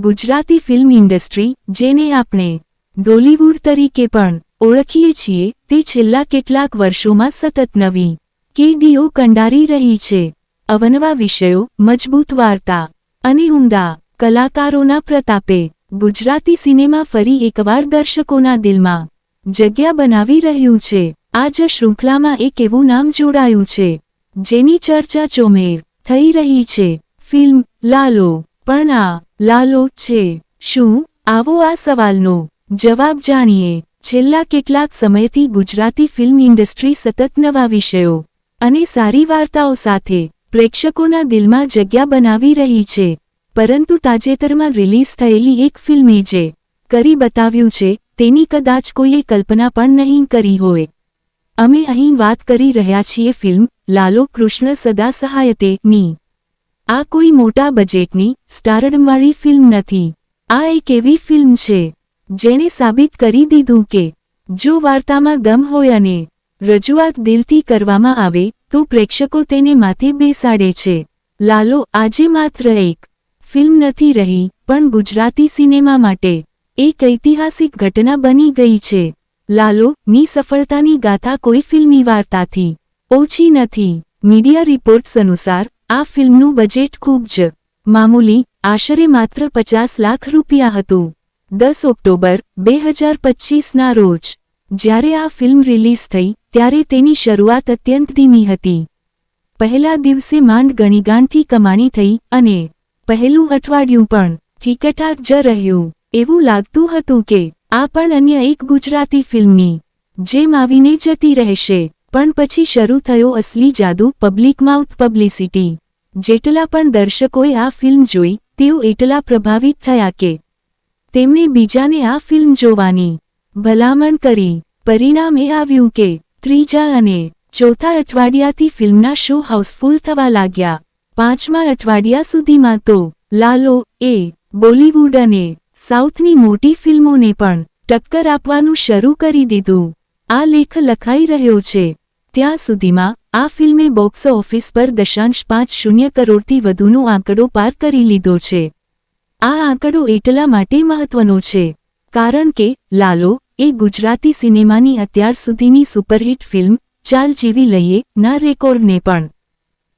Gujarati film industry, જેને આપણે Dollywood તરીકે પણ ઓળખીએ છીએ, તે છેલ્લા કેટલાક વર્ષોમાં સતત નવી કેડીઓ કંડારી રહી છે. અવનવા વિષયો, મજબૂત વાર્તા અને ઉમદા કલાકારોના પ્રતાપે ગુજરાતી સિનેમા ફરી એકવાર દર્શકોના દિલમાં જગ્યા બનાવી રહ્યું છે. આ જ શૃંખલામાં એક એવું નામ જોડાયું છે, જેની ચર્ચા ચોમેર થઈ રહી છે. ફિલ્મ લાલો, પણ આ લાલો છે. શું? આવો આ સવાલનો જવાબ જાણીએ. છેલ્લા કેટલાક સમયથી ગુજરાતી ફિલ્મ ઇન્ડસ્ટ્રી સતત નવા વિષયો અને સારી વાર્તાઓ સાથે પ્રેક્ષકોના દિલમાં જગ્યા બનાવી રહી છે. પરંતુ તાજેતરમાં રિલીઝ થયેલી એક ફિલ્મે જે કરી બતાવ્યું છે, તેની કદાચ કોઈએ કલ્પના પણ નહીં કરી હોય. અમે અહીં વાત કરી રહ્યા છીએ ફિલ્મ લાલો કૃષ્ણ સદા સહાયતેની આ કોઈ મોટા બજેટની સ્ટારડમવાળી ફિલ્મ નથી. આ એક એવી ફિલ્મ છે, જેણે સાબિત કરી દીધું કે, જો વાર્તામાં ગમ હોય અને રજૂઆત દિલથી કરવામાં આવે, તો પ્રેક્ષકો તેને માથે બેસાડે છે. લાલો, આજે માત્ર એક ફિલ્મ નથી રહી, પણ ગુજરાતી સિનેમા માટે એક ઐતિહાસિક ઘટના બની ગઈ છે. લાલો, ની સફળતાની ગાથા કોઈ ફિલ્મી વાર્તાથી ઓછી નથી. મીડિયા રિપોર્ટ્સ અનુસાર આ ફિલ્મનું બજેટ ખૂબ જ મામૂલી, આશરે માત્ર પચાસ લાખ રૂપિયા હતું. દસ ઓક્ટોબર, બે હજાર પચ્ચીસના રોજ, જ્યારે આ ફિલ્મ રિલીઝ થઈ, ત્યારે તેની શરૂઆત અત્યંત ધીમી હતી. પહેલા દિવસે માંડ ગણીગાંઠી કમાણી થઈ અને પહેલું અઠવાડિયું પણ ઠીકઠાક જ રહ્યું. એવું લાગતું હતું કે આ પણ અન્ય એક ગુજરાતી ફિલ્મની જેમ આવીને જતી રહેશે. પણ પછી શરૂ થયો અસલી જાદુ પબ્લિક માઉથ પબ્લિસિટી. જેટલા પણ દર્શકોએ આ ફિલ્મ જોઈ, તેઓ એટલા પ્રભાવિત થયા કે તેમણે બીજાને આ ફિલ્મ જોવાની ભલામણ કરી. પરિણામે આવ્યું કે ત્રીજા અને ચોથા અઠવાડિયાથી ફિલ્મના શો હાઉસફુલ થવા લાગ્યા. પાંચમા અઠવાડિયા સુધીમાં તો લાલો એ બોલિવૂડ અને સાઉથની મોટી ફિલ્મોને પણ ટક્કર આપવાનું શરૂ કરી દીધું. આ લેખ લખાઈ રહ્યો છે. ત્યાં સુધીમાં, આ ફિલ્મે બોક્સ ઓફિસ પર દશાંશ પાંચ શૂન્ય કરોડથી વધુનો આંકડો પાર કરી લીધો છે. આ આંકડો એટલા માટે મહત્વનો છે, કારણ કે, લાલો, એ ગુજરાતી સિનેમાની અત્યાર સુધીની સુપરહિટ ફિલ્મ, ચાલ જીવી લઈએ, ના રેકોર્ડને પણ.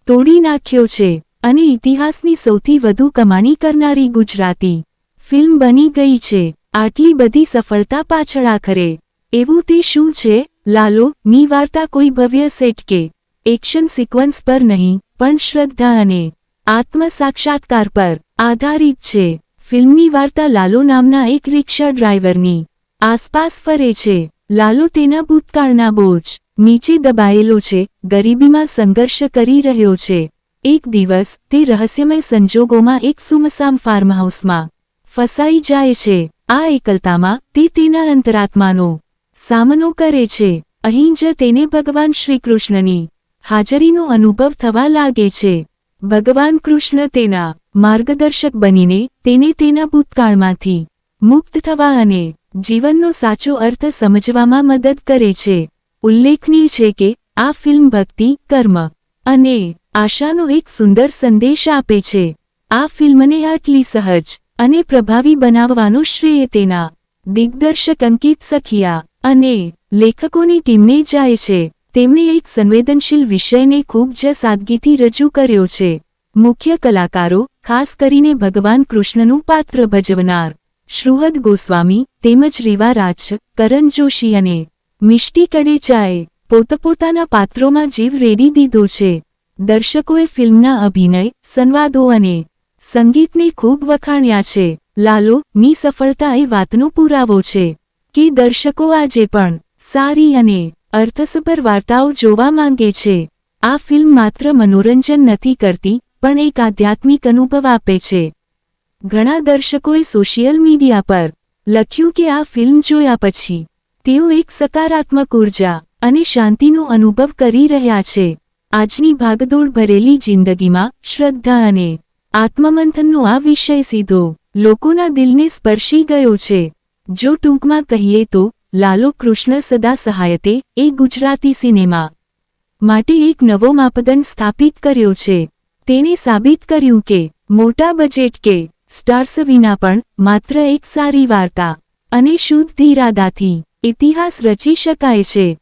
તોડી નાખ્યો છે, અને ઇતિહાસની સૌથી વધુ કમાણી કરનારી ગુજરાતી ફિલ્મ બની ગઈ છે. આટલી બધી સફળતા પાછળ આખરે. એવું તે શું છે? લાલો ની વાર્તા કોઈ ભવ્ય સેટ કે એક્શન સિક્વન્સ પર નહીં, પણ શ્રદ્ધા અને આત્મ સાક્ષાત્કાર પર આધારિત છે. ફિલ્મની વાર્તા લાલો નામના એક રિક્ષા ડ્રાઈવરની આસપાસ ફરે છે. લાલો તેના ભૂતકાળના બોજ નીચે દબાયેલો છે, ગરીબીમાં સંઘર્ષ કરી રહ્યો છે. એક દિવસ તે રહસ્યમય સંજોગોમાં એક સુમસામ ફાર્મહાઉસમાં ફસાઈ જાય છે. આ એકલતામાં તે તેના અંતરાત્માનો સામનો કરે છે. અહીં જ તેને ભગવાન શ્રીકૃષ્ણની હાજરીનો અનુભવ થવા લાગે છે. ભગવાન કૃષ્ણ તેના માર્ગદર્શક બનીને તેને તેના ભૂતકાળમાંથી મુક્ત થવા અને જીવનનો સાચો અર્થ સમજવામાં મદદ કરે છે. ઉલ્લેખનીય છે કે આ ફિલ્મ ભક્તિ, કર્મ અને આશાનો એક સુંદર સંદેશ આપે છે. આ ફિલ્મને આટલી સહજ અને પ્રભાવી બનાવવાનો શ્રેય તેના દિગ્દર્શક અંકિત સખિયા અને લેખકોની ટીમને જાય છે. તેમણે એક સંવેદનશીલ વિષયને ખૂબ જ સાદગીથી રજૂ કર્યો છે. મુખ્ય કલાકારો, ખાસ કરીને ભગવાન કૃષ્ણનું પાત્ર ભજવનાર શ્રુહદ ગોસ્વામી, તેમજ રીવા રાજ કરણ જોશી અને મિષ્ટી કડેચાએ પોતપોતાના પાત્રોમાં જીવ રેડી દીધો છે. દર્શકોએ ફિલ્મના અભિનય, સંવાદો અને સંગીતને ખૂબ વખાણ્યા છે. લાલો, ની સફળતા એ વાતનો પુરાવો છે. કે દર્શકો આજે પણ સારી અને અર્થસભર વાર્તાઓ જોવા માંગે છે. આ ફિલ્મ માત્ર મનોરંજન નથી કરતી, પણ એક આધ્યાત્મિક અનુભવ આપે છે. ઘણા દર્શકોએ સોશિયલ મીડિયા પર લખ્યું કે આ ફિલ્મ જોયા પછી તેઓ એક સકારાત્મક ઊર્જા અને શાંતિનો અનુભવ કરી રહ્યા છે. આજની ભાગદોડ ભરેલી જિંદગીમાં શ્રદ્ધા અને આત્મમંથનનો આ વિષય સીધો લોકોના દિલને સ્પર્શી ગયો છે. જો ટૂંકમાં કહીએ તો, લાલો કૃષ્ણ સદા સહાયતે એ ગુજરાતી સિનેમા માટે એક નવો માપદંડ સ્થાપિત કર્યો છે. તેણે સાબિત કર્યું કે, મોટા બજેટ કે સ્ટાર્સ વિના પણ માત્ર એક સારી વાર્તા અને શુદ્ધ ધીરાદાથી ઇતિહાસ રચી શકાય છે.